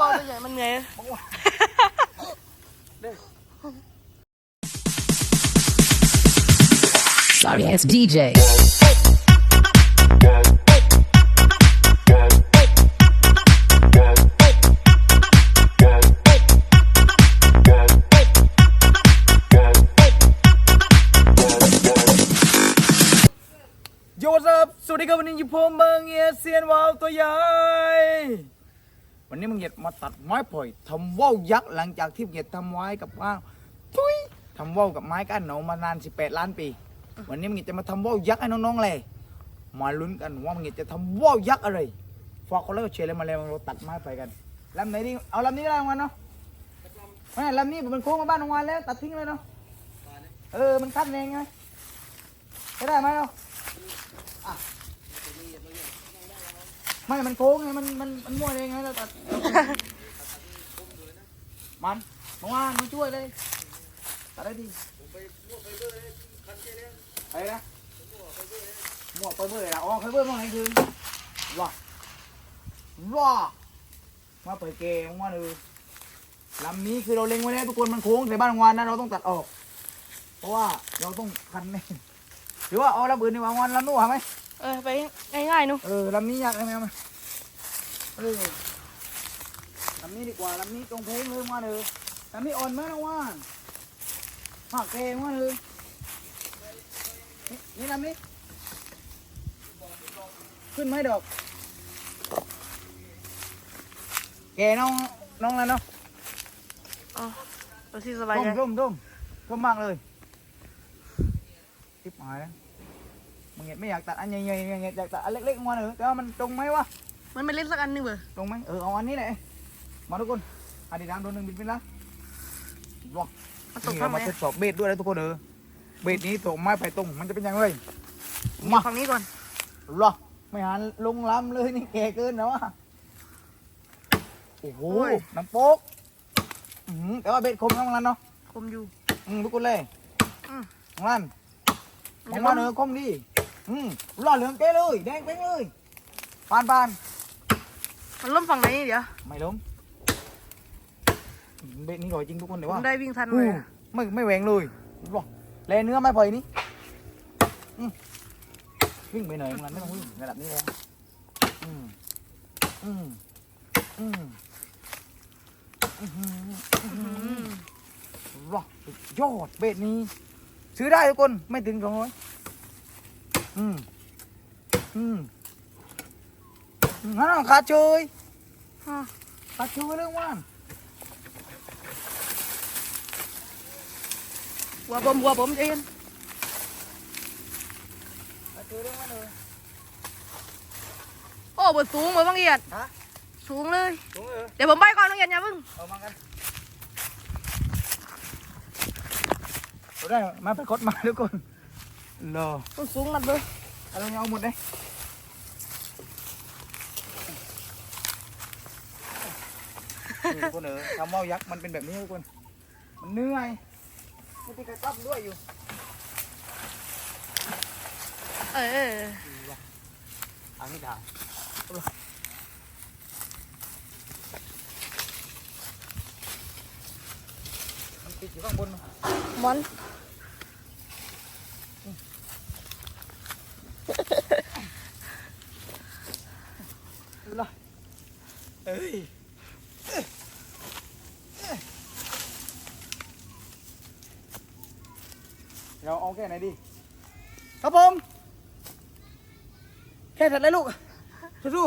ว่าวตัวใหญ่มันเหนื่อยบังวะเด้อ Sorry ass DJ. Yo what's up สวัสดีครับวันนี้อยู่ผมเมืองเอียเซียนวาวตัวใหญ่ วันนี้มึงเหยียดมาตัดไม้ไผ่ทำว่าวยักษ์หลังจากที่มึงเหยียดทำไว้กับว่าวทุยทำว่าวกับไม้ก้านหนามานาน 18 ล้านปี วันนี้มึงเหยียดจะมาทำว่าวยักษ์ให้น้องๆเลย มาลุ้นกันว่ามึงเหยียดจะทำว่าวยักษ์อะไรฝากคนแล้วก็เชียร์เลยมาเลยมาเราตัดไม้ไผ่กันลำไหนดีเอาลำนี้ก็ได้วันเนาะไม่ลำนี้มันโค้งมาบ้านของวันแล้ว ตัดทิ้งเลยเนาะเออมันคัดเองไงได้ไหมเนาะ ไม่มันโค้งไงมันมันมันมั่วเองไงเราตัดมันมาว่ามันช่วยเลยตัดได้ดีอะไรนะมั่วไปเบื่อละอ๋อเคยเบื่อมั่งไงคือว้าว้ามาเปิดเกมว่าเลยลำนี้คือเราเล็งไว้แล้วทุกคนมันโค้งใส่บ้านวานนะเราต้องตัดออก เพราะว่าเราต้องคันแน่หรือว่าเอาลำอื่นดีกว่าวานลำนู้นหาไหม เออไปง่ายๆหนูเออลำนี้ยากไหมเอามาเออลำนี้ดีกว่าลำนี้ตรงเพลงเลยมาเลยลำนี้อ่อนไหมนะว่านหักเกงมาเลยนี่นี่ลำนี้ขึ้นไหมดอกแกน้องน้องแล้วเนาะอ๋อตัวที่สบายร่มใจร่มร่มร่มมากเลยทิพหายแล้ว มึงเห็นไม่อยากตัดอันใหญ่ๆอยากตัดอันเล็กๆมาเลยแต่ว่ามันตรงไหมวะมันไม่เล่นสักอันหนึงเบอร์ตรงไหมเออเอาอันนี้แหละมาทุกคนอันนี้น้ำโดนหนึ่งบินไปแล้วว้ามันตกนี่ข้าเรางไหนมาทดสอบเบสด้วยนะทุกคนเออเบสนี้ตกไม้ไปตรงมันจะเป็นยังไงมามา ฝั่งนี้ก่อนหรอไม่หันลงล้ำเลยนี่แก่เกินนะวะโอ้โหน้ำโป๊กอื้อหือแต่ว่าเบสคมทั้งนั้นเนาะคมอยู่ อืมทุกคนเลยอืมของนั่นขมัอนงจะมัล้นมเออคมดี อืมหล่อเหลืองเก้เลย แดงเป้งเลยปานปานมันล้มฝั่งไหนเดี๋ยวไม่ล้มอืมเบสนี้อร่อยจริงทุกคนแต่ผว่ามได้วิ่งทันอู้เลยอะไม่ไม่แหวงเลยว้าแลเนื้อไม่พอยนี่อืมวิ่งไปไหนมันไม่ต้องวิ่งระดับนี้แล้วอืมอืมอืมอื้อหืออืมว้าสุดยอดเบ็ดนี้ ซื้อได้ทุกคนไม่ถึงสองร้อย อืมอืมอืมงั้นขาดเชยขาดเชยเรื่องว่านหัวผมหัวผมเย็นขาดเชยเรื่องว่าเลยโอ้บอร์สูงเบอร์บางเอียดสูงเลย เดี๋ยวผมไปก่อนบางเอียดอย่าพิ่งเอามากันได้มาไปคดมาทุกคน รอต้นสูงนัดเบอร์เอาเราเอาหมดเลยนี่ทุกคนเออทำว่าวยักษ์มันเป็นแบบนี้ทุกคน มันเหนื่อยไม่ติดกระตับด้วยอยู่ เอออันนี้ด่ามันติดอยู่ข้างบนมอน ดูละเอ้ยเราเอาแค่ไหนดีครับผมแค่ถัดเลยลูกสู้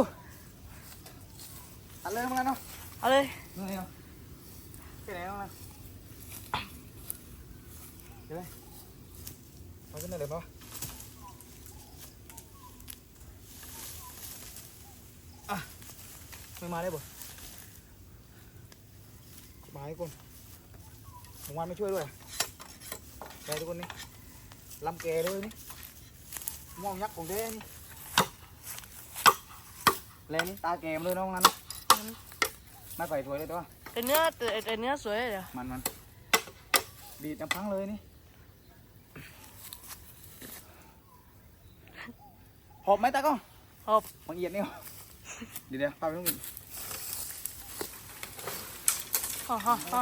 ไม่มาได้บ่บายคนผมวันไม่ช่วยด้วยใจทุกคนนี่ลำแกเลยนี่มองยักษ์ของเด้นี่แรงนี่ตาแกมเลยน้องนั้นไม่ไปสวยเลยตัวแต่เนื้อแต่แต่เนื้อสวยเดี๋ยวมันมันดีดน้ำพังเลยนี่หอบไหมตากล้องหอบบางเอียดนี่ หอบเดี๋ยวเดี๋ยวพาไปตรงนี้ฮ่าฮ่าฮ่า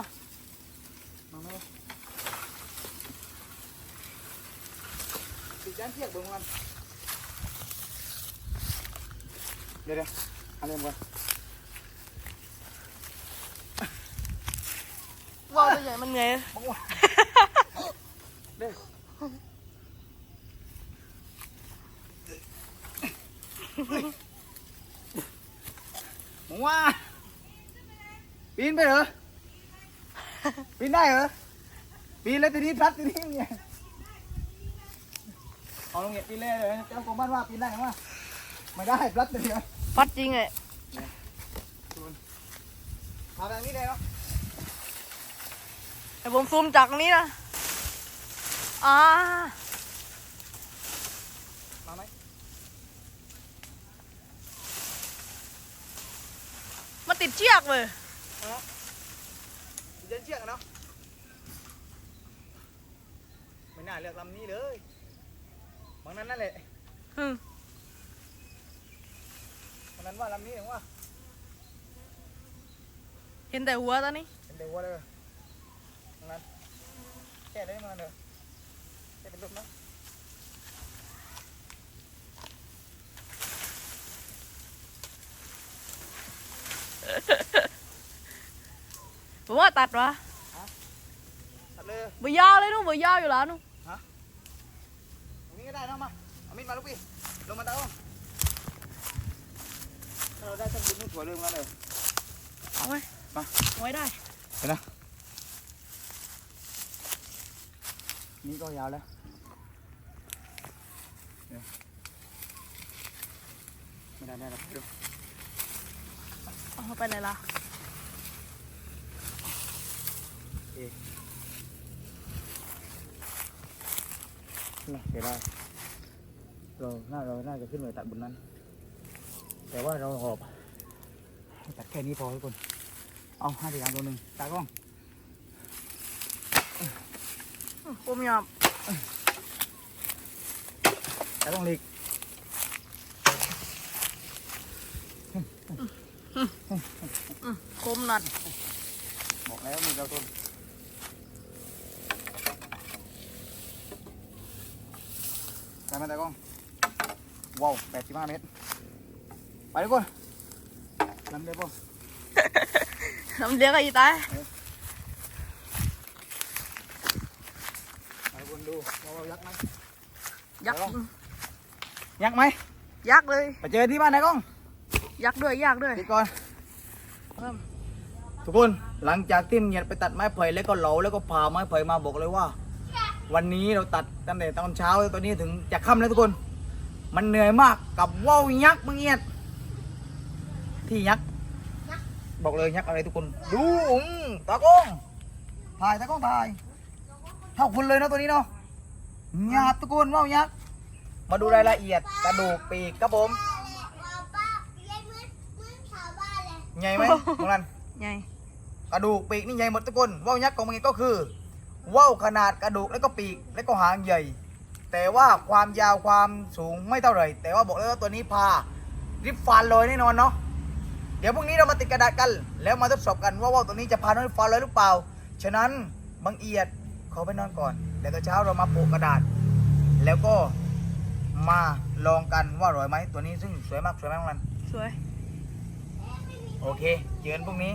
วเดี๋ยวเอาเริ่มก่อนว่าวตัวใหญ่มันเหนื่อยบังวะเด้อบังว่าปีนไปเหรอ ปีนได้เหรอ ปีนแล้วทีนี้พลัดทีนี้เนี่ยเอาลงเงียบปีนเลยเลยเจ้าของบ้านว่าปีนได้ไหมวะไม่ได้พลัดเลยเดียวฟัดจริงไงพาแบบนี้เลยเนาะแต่ผมซูมจากตรงนี้นะอ่ามาไหม มัน ติดเชือกเลยเดินเชือกอะเนาะไม่น่าเลือกลำนี้เลยบางนั้นนั่นแหละอืมบางนั้นว่าลำนี้เองว่าเห็นแต่หัวตอนนี้เป็นเด็กว่าเลยบางนั้นแค่ได้มาเลยแค่เป็นรูปนะ ผมว่าตัดวะตัดเลยเบยาวเลยนู่นเบยาวอยู่แล้วนู่นตรงนี้ก็ได้เนาะมาเอามีดมาลูกพี่ลงมาตาอ้อมถ้าเราได้สักบุญนี่สวยเลยงั้นเลยเอาไว้มาเอาไว้ได้เห็นนะนี่ก็ยาวแล้วเดี๋ยวไม่ได้ไม่ได้ดู เอาไปไหนล่ะน่ะเสียดายเราน่าเราน่าจะขึ้นไปตัดบนนั้น แต่ว่าเราหอบตัดแค่นี้พอทุกคน เอาห้าสี่สามตัวหนึ่งตากล้องผมยอมตากล้องหลีก คมนัดบอกแล้วมีเราต้นได้ไหมตากล้องว้าวแปดสิบห้าเมตร ไปทุกคนลำเดียวป่ะน้ำเลี้ยงไอ้ตายไปทุกคนดูว่าเรายักษ์ไหมยักษ์เดี๋ยวลองยักษ์ไหมยักษ์เลย ไปเจอที่บ้านตากล้อง ยักษ์ด้วยยักษ์ด้วยติดก่อนเริ่มทุกคนหลังจากที่เมียดไปตัดไม้ไผ่แล้วก็เหลาแล้วก็ผ่าไม้ไผ่มาบอกเลยว่า วันนี้เราตัดตั้งแต่ตอนเช้าตอนนี้ถึงจะค่ำแล้วทุกคน มันเหนื่อยมากกับว่าวยักษ์มึงเงียดที่ยักษ์บอกเลยยักษ์อะไรทุกคน ดูอื้อตากล้องถ่ายตากล้องถ่ายเท่าคุณเลยนะตัวนี้เนาะหยาบทุกคนว่าวยักษ์มาดูรายละเอียดกระดูกปีกครับผม ใหญ่ไหมตรงนั้นใหญ่กระดูกปีกนี่ใหญ่หมดทุกคนว่าวยักษ์ของมันก็คือว่าวขนาดกระดูกแล้วก็ปีกแล้วก็หางใหญ่ แต่ว่าความยาวความสูงไม่เท่าไหร่ แต่ว่าบอกเลยว่าตัวนี้พาริบฟันเลยแน่นอนเนาะเดี๋ยวพรุ่งนี้เรามาติดกระดาษกัน แล้วมาทดสอบกันว่าว่าวตัวนี้จะพาน้องริบฟันเลยหรือเปล่า ฉะนั้นบังเอียดขอไปนอนก่อนเดี๋ยวตอนเช้าเรามาโปะกระดาษ แล้วก็มาลองกันว่าอร่อยไหมตัวนี้ซึ่งสวยมากสวยมากมันสวย โอเค เจอกันพรุ่งนี้